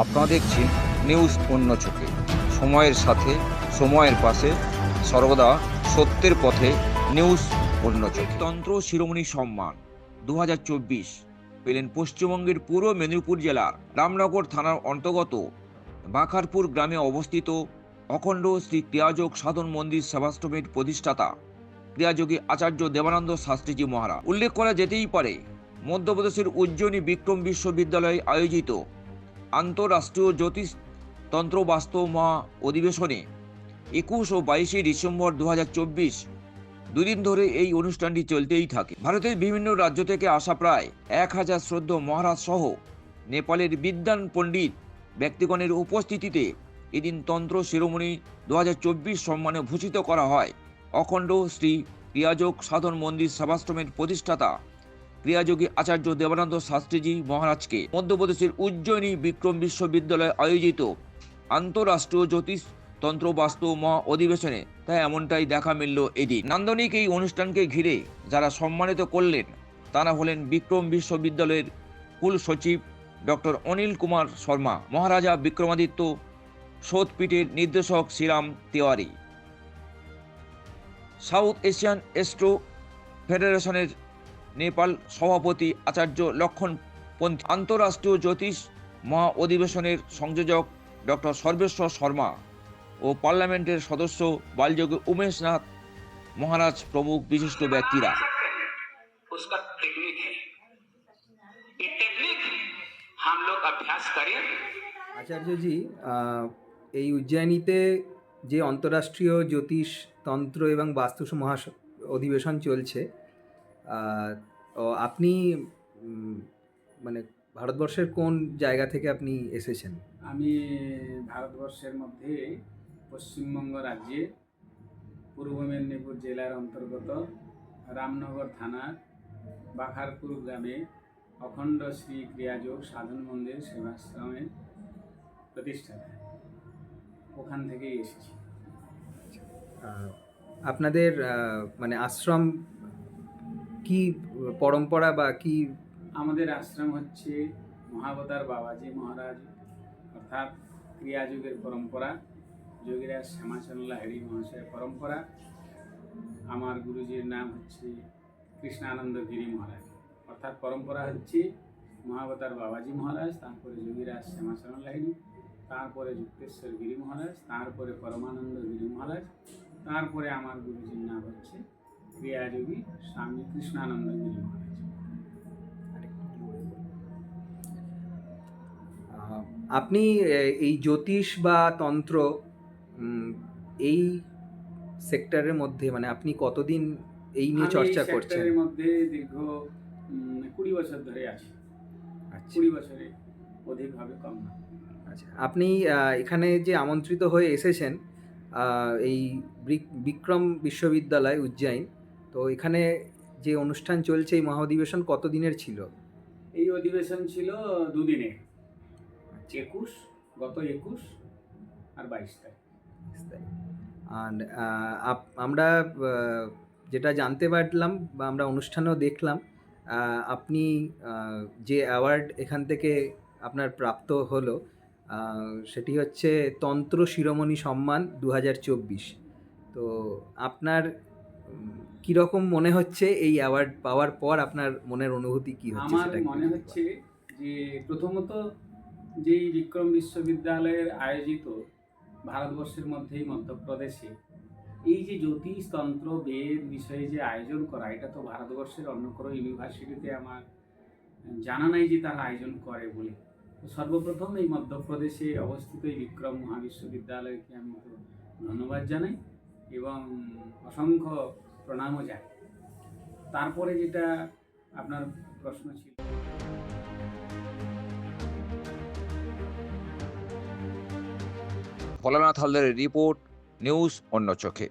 আপনারা দেখছেন নিউজ অন্য চোখে। সময়ের সাথে, সময়ের পাশে, সর্বদা সত্যের পথে নিউজ অন্য চোখে। তন্ত্র শিরোমণি সম্মান দু হাজার চব্বিশ। পেলেন পশ্চিমবঙ্গের পূর্ব মেদিনীপুর জেলার রামনগর থানার অন্তর্গত বাখারপুর গ্রামে অবস্থিত অখণ্ড শ্রী ক্রিয়াযোগ সাধন মন্দির সেবাশ্রমের প্রতিষ্ঠাতা ক্রিয়াযোগী আচার্য দেবানন্দ শাস্ত্রীজি মহারাজ। উল্লেখ করা যেতেই পারে, মধ্যপ্রদেশের উজ্জয়িনী বিক্রম বিশ্ববিদ্যালয়ে আয়োজিত আন্তঃরাষ্ট্রীয় জ্যোতিষ তন্ত্র বাস্তব মহা অধিবেশনে একুশ ও বাইশে ডিসেম্বর দু হাজার চব্বিশ দুদিন ধরে এই অনুষ্ঠানটি চলতেই থাকে। ভারতের বিভিন্ন রাজ্য থেকে আসা প্রায় এক হাজার শ্রদ্ধ মহারাজ সহ নেপালের বিদ্যান পণ্ডিত ব্যক্তিগণের উপস্থিতিতে এদিন তন্ত্র শিরোমণি দু হাজার চব্বিশ সম্মানে ভূষিত করা হয়। অখণ্ড শ্রী ক্রিয়াযোগ সাধন মন্দির সেবাশ্রমের প্রতিষ্ঠাতা ক্রিয়াযোগী আচার্য দেবানন্দ শাস্ত্রীজি মহারাজকে মধ্যপ্রদেশের উজ্জয়িনী বিক্রম বিশ্ববিদ্যালয়ে আয়োজিত আন্তঃরাষ্ট্রীয় জ্যোতিষ তন্ত্র বাস্তু মহা অধিবেশনে। তাই এমনটাই দেখা মিলল এদিন। নান্দনিক এই অনুষ্ঠানকে ঘিরে যারা সম্মানিত করলেন, তারা হলেন বিক্রম বিশ্ববিদ্যালয়ের কুল সচিব ডক্টর অনিল কুমার শর্মা, মহারাজা বিক্রমাদিত্য শোধপীঠের নির্দেশক Shriram Tiwari. South Asian astro ফেডারেশনের নেপাল সভাপতি আচার্য লক্ষণপন্থী আন্তঃরাষ্ট্রীয় জ্যোতিষ মহা অধিবেশনের সংযোজক ডক্টর সর্বেশ্বর শর্মা ও পার্লামেন্টের সদস্য বালযোগী উমেশ নাথ মহারাজ প্রমুখ বিশিষ্ট ব্যক্তিরা। আচার্যজি এই উজ্জয়িনীতে যে আন্তঃরাষ্ট্রীয় জ্যোতিষ তন্ত্র এবং বাস্তুস মহা অধিবেশন চলছে ও আপনি মানে ভারতবর্ষের কোন জায়গা থেকে আপনি এসেছেন? আমি ভারতবর্ষের মধ্যে পশ্চিমবঙ্গ রাজ্যে পূর্ব মেদিনীপুর জেলার অন্তর্গত রামনগর থানার বাখারপুর গ্রামে অখণ্ড শ্রী ক্রিয়াযোগ সাধন মন্দির সেবাশ্রমের প্রতিষ্ঠাতা ওখান থেকেই এসেছি। আপনাদের মানে আশ্রম কি পরম্পরা বা কি? আমাদের আশ্রম হচ্ছে মহাবতার বাবাজি মহারাজ, অর্থাৎ ক্রিয়াযুগের পরম্পরা যোগীরাজ শ্যামাচন্দ্র লাহিড়ী মহাশয়ের পরম্পরা। আমার গুরুজির নাম হচ্ছে কৃষ্ণানন্দ গিরি মহারাজ। অর্থাৎ পরম্পরা হচ্ছে মহাবতার বাবাজি মহারাজ, তারপরে যোগীরাজ শ্যামাচন্দ্র লাহিড়ী তারপরে যুক্তেশ্বর গিরি মহারাজ, তারপরে পরমানন্দ গিরি মহারাজ, তারপরে আমার গুরুজির নাম হচ্ছে ক্রিয়াযোগী স্বামী কৃষ্ণানন্দ গিরি মহারাজ আপনি এই জ্যোতিষ বা তন্ত্র এই সেক্টরের মধ্যে মানে আপনি কতদিন এই নিয়ে চর্চা করছেন? সেক্টরের মধ্যে দীর্ঘ কুড়ি বছর ধরে আছি। আচ্ছা। কুড়ি বছরে অধিকভাবে কম না। আচ্ছা আপনি এখানে যে আমন্ত্রিত হয়ে এসেছেন এই বিক্রম বিশ্ববিদ্যালয় উজ্জয়িন তো এখানে যে অনুষ্ঠান চলছে এই মহাঅধিবেশন কত দিনের ছিল? এই অধিবেশন ছিল দুদিনে। একুশ গত একুশ আর বাইশ তারিখ। আর আমরা যেটা জানতে পারলাম বা আমরা অনুষ্ঠানেও দেখলাম আপনি যে অ্যাওয়ার্ড এখান থেকে আপনার প্রাপ্ত হলো সেটি হচ্ছে তন্ত্র শিরোমণি সম্মান দু হাজার চব্বিশ। তো আপনার কীরকম মনে হচ্ছে এই অ্যাওয়ার্ড পাওয়ার পর আপনার মনের অনুভূতি কি হচ্ছে আমার মনে হচ্ছে যে প্রথমত যেই বিক্রম বিশ্ববিদ্যালয়ের আয়োজিত ভারতবর্ষের মধ্যেই মধ্যপ্রদেশে এই যে জ্যোতিষতন্ত্র বেদ বিষয়ে যে আয়োজন করা এটা তো ভারতবর্ষের অন্য কোনো ইউনিভার্সিটিতে আমার জানা নাই যে তারা আয়োজন করে বলে। সর্বপ্রথম এই মধ্যপ্রদেশে অবস্থিত এই বিক্রম মহাবিশ্ববিদ্যালয়কে আমি তো ধন্যবাদ জানাই এবং অসংখ্য প্রণামও যায় তারপরে যেটা আপনার প্রশ্ন ছিল। ভোলানাথ হালদারের রিপোর্ট নিউজ অন্য চোখে।